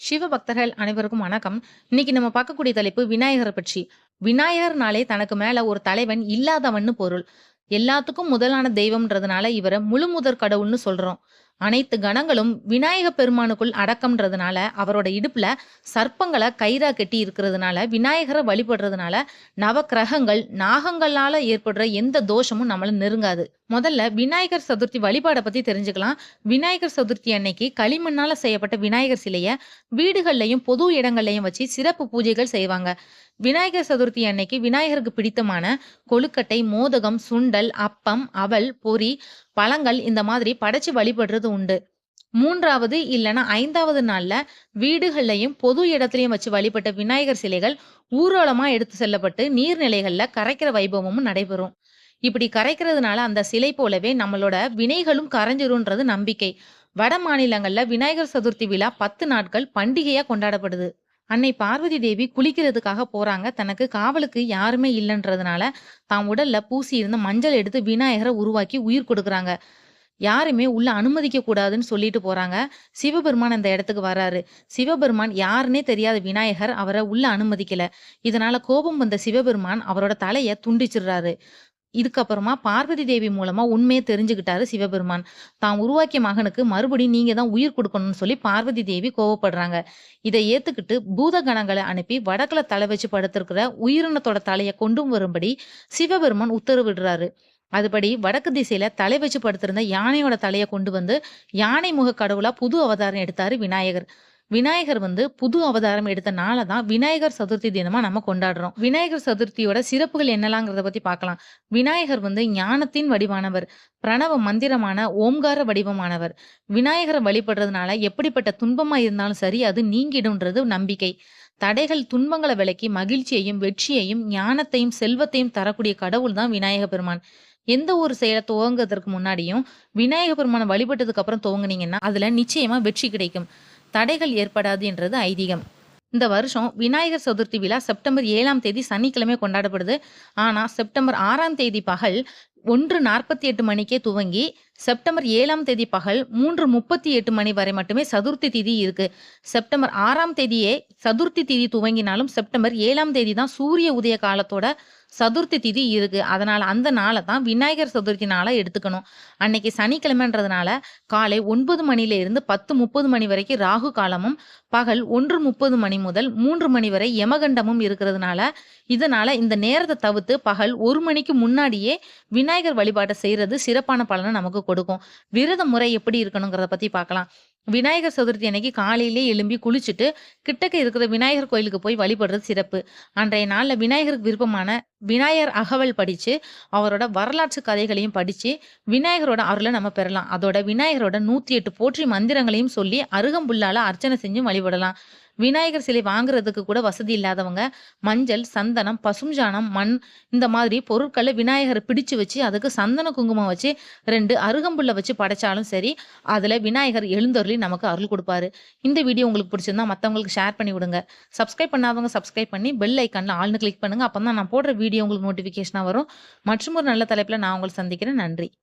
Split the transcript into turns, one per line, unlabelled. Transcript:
சிவபக்தர்கள் அனைவருக்கும் வணக்கம். இன்னைக்கு நம்ம பார்க்கக்கூடிய தலைப்பு விநாயகரை பற்றி. விநாயகர்னாலே தனக்கு மேல ஒரு தலைவன் இல்லாதவன்னு பொருள். எல்லாத்துக்கும் முதலான தெய்வம்ன்றதுனால இவரை முழு முதற் கடவுள்னு சொல்றோம். அனைத்து கணங்களும் விநாயக பெருமானுக்குள் அடக்கம்ன்றதுனால, அவரோட இடுப்புல சர்ப்பங்களை கயிறா கட்டி இருக்கிறதுனால, விநாயகரை வழிபடுறதுனால, நவக்கிரகங்கள், நாகங்களால ஏற்படுற எந்த தோஷமும் நம்மள நெருங்காது. முதல்ல விநாயகர் சதுர்த்தி வழிபாடை பற்றி தெரிஞ்சுக்கலாம். விநாயகர் சதுர்த்தி அன்னைக்கு களிமண்ணால் செய்யப்பட்ட விநாயகர் சிலையை வீடுகள்லையும் பொது இடங்கள்லையும் வச்சு சிறப்பு பூஜைகள் செய்வாங்க. விநாயகர் சதுர்த்தி அன்னைக்கு விநாயகருக்கு பிடித்தமான கொழுக்கட்டை, மோதகம், சுண்டல், அப்பம், அவல், பொறி பழங்கள் இந்த மாதிரி படைச்சு வழிபடுறது உண்டு. மூன்றாவது இல்லைன்னா ஐந்தாவது நாள்ல வீடுகள்லையும் பொது இடத்துலையும் வச்சு வழிபட்ட விநாயகர் சிலைகள் ஊர்வலமா எடுத்து செல்லப்பட்டு நீர்நிலைகள்ல கரைக்கிற வைபவமும் நடைபெறும். இப்படி கரைக்கிறதுனால அந்த சிலை போலவே நம்மளோட வினைகளும் கரைஞ்சிரும்ன்றது நம்பிக்கை. வட மாநிலங்கள்ல விநாயகர் சதுர்த்தி விழா 10 நாட்கள் பண்டிகையா கொண்டாடப்படுது. அன்னை பார்வதி தேவி குளிக்கிறதுக்காக போறாங்க. தனக்கு காவலுக்கு யாருமே இல்லைன்றதுனால தான் உடல்ல பூசியிருந்த மஞ்சள் எடுத்து விநாயகரை உருவாக்கி உயிர் கொடுக்குறாங்க. யாருமே உள்ள அனுமதிக்க கூடாதுன்னு சொல்லிட்டு போறாங்க. சிவபெருமான் அந்த இடத்துக்கு வராரு. சிவபெருமான் யாருன்னே தெரியாத விநாயகர் அவரை உள்ள அனுமதிக்கல. இதனால கோபம் வந்த சிவபெருமான் அவரோட தலைய துண்டிச்சிடுறாரு. இதுக்கப்புறமா பார்வதி தேவி மூலமா உண்மையை தெரிஞ்சுக்கிட்டாரு சிவபெருமான். தான் உருவாக்கிய மகனுக்கு மறுபடியும் நீங்க தான் உயிர் கொடுக்கணும்னு சொல்லி பார்வதி தேவி கோவப்படுறாங்க. இதை ஏத்துக்கிட்டு பூத கணங்களை அனுப்பி வடக்குல தலை வச்சு படுத்திருக்கிற உயிரினத்தோட தலையை கொண்டு வரும்படி சிவபெருமான் உத்தரவிடுறாரு. அதுபடி வடக்கு திசையில தலை வச்சு படுத்திருந்த யானையோட தலையை கொண்டு வந்து, யானை முக கடவுளா புது அவதாரம் எடுத்தாரு விநாயகர். விநாயகர் வந்து புது அவதாரம் எடுத்த நாளை தான் விநாயகர் சதுர்த்தி தினமா நம்ம கொண்டாடுறோம். விநாயகர் சதுர்த்தியோட சிறப்புகள் என்னலாங்கிறத பத்தி பார்க்கலாம். விநாயகர் வந்து ஞானத்தின் வடிவானவர். பிரணவ மந்திரமான ஓம்கார வடிவமானவர். விநாயகரை வழிபடுறதுனால எப்படிப்பட்ட துன்பமா இருந்தாலும் சரி அது நீங்கிடும்ன்றது நம்பிக்கை. தடைகள், துன்பங்களை விலக்கி மகிழ்ச்சியையும், வெற்றியையும், ஞானத்தையும், செல்வத்தையும் தரக்கூடிய கடவுள் தான் விநாயக பெருமான். எந்த ஒரு செயலை துவங்குறதுக்கு முன்னாடியும் விநாயக பெருமான வழிபட்டதுக்கு அப்புறம் துவங்குனீங்கன்னா, அதுல நிச்சயமா வெற்றி கிடைக்கும். தடைகள் ஏற்படாது என்றது ஐதீகம். இந்த வருஷம் விநாயகர் சதுர்த்தி விழா செப்டம்பர் ஏழாம் தேதி சனிக்கிழமை கொண்டாடப்படுது. ஆனா செப்டம்பர் ஆறாம் தேதி பகல் 1:48 மணிக்கே துவங்கி, செப்டம்பர் ஏழாம் தேதி பகல் 3:38 மணி வரை மட்டுமே சதுர்த்தி திதி இருக்கு. செப்டம்பர் ஆறாம் தேதியே சதுர்த்தி திதி துவங்கினாலும், செப்டம்பர் ஏழாம் தேதி தான் சூரிய உதய காலத்தோட சதுர்த்தி திதி இருக்கு. அதனால அந்த நாள தான் விநாயகர் சதுர்த்தி நாளை எடுத்துக்கணும். அன்னைக்கு சனிக்கிழமைன்றதுனால காலை ஒன்பது மணில இருந்து 10:30 மணி வரைக்கும் ராகு காலமும், பகல் 1:30 மணி முதல் மூன்று மணி வரை யமகண்டமும் இருக்கிறதுனால, இதனால இந்த நேரத்தை தவிர்த்து பகல் ஒரு மணிக்கு முன்னாடியே விநாயகர் விநாயகர் வழிபாட்டை செய்யறது சிறப்பான பலனை நமக்கு கொடுக்கும். விரத முறை எப்படி இருக்கணுங்கிறத பத்தி பார்க்கலாம். விநாயகர் சதுர்த்தி அன்னைக்கு காலையிலே எழும்பி குளிச்சுட்டு, கிட்டக்க இருக்கிற விநாயகர் கோயிலுக்கு போய் வழிபடுறது சிறப்பு. அன்றைய நாளில் விநாயகருக்கு விருப்பமான விநாயகர் அகவல் படித்து அவரோட வரலாற்று கதைகளையும் படித்து விநாயகரோட அருளை நம்ம பெறலாம். அதோட விநாயகரோட 108 போற்றி மந்திரங்களையும் சொல்லி, அருகம்புல்லால அர்ச்சனை செஞ்சும் வழிபடலாம். விநாயகர் சிலை வாங்குறதுக்கு கூட வசதி இல்லாதவங்க, மஞ்சள், சந்தனம், பசுஞ்சாணம், மண் இந்த மாதிரி பொருட்களை விநாயகரை பிடிச்சு வச்சு, அதுக்கு சந்தன, குங்குமம் வச்சு ரெண்டு அருகம்புல்ல வச்சு படைச்சாலும் சரி, அதில் விநாயகர் எழுந்தொருளி நமக்கு அருள் கொடுப்பாரு இந்த வீடியோ உங்களுக்கு பிடிச்சிருந்தா மற்றவங்களுக்கு ஷேர் பண்ணி விடுங்க. சப்ஸ்கிரைப் பண்ணாதவங்க சப்ஸ்கிரைப் பண்ணி, பெல் ஐக்கனில் ஆள்னு கிளிக் பண்ணுங்க. அப்பதான் நான் போடுற வீடியோ உங்களுக்கு நோட்டிஃபிகேஷனாக வரும். மற்றுமொரு நல்ல தலைப்பில் நான் உங்களை சந்திக்கிறேன். நன்றி.